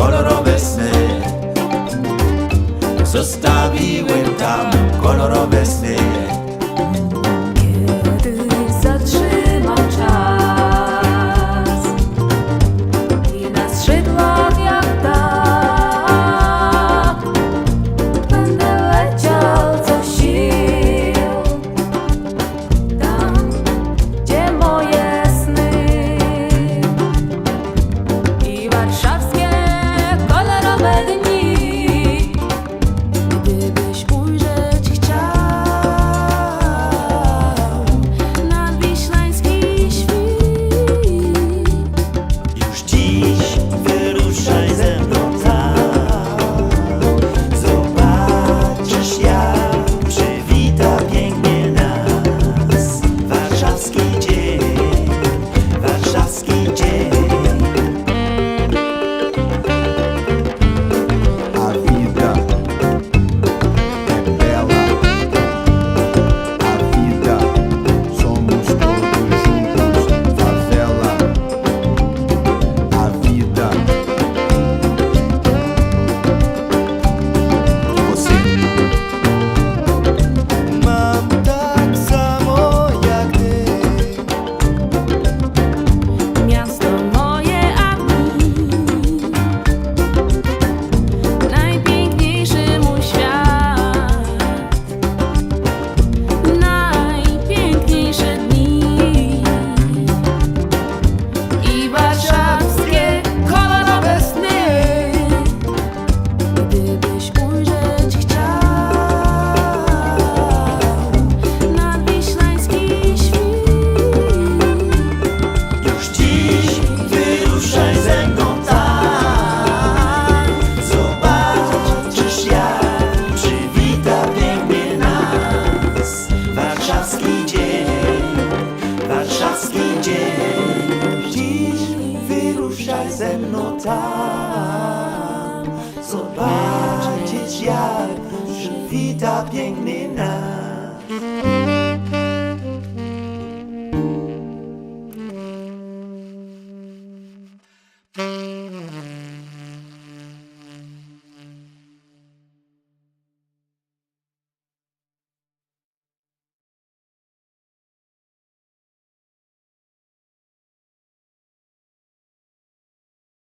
koloro besne Sostavi wenta koloro besne No tam zobaczyć jak przywita piękny nas.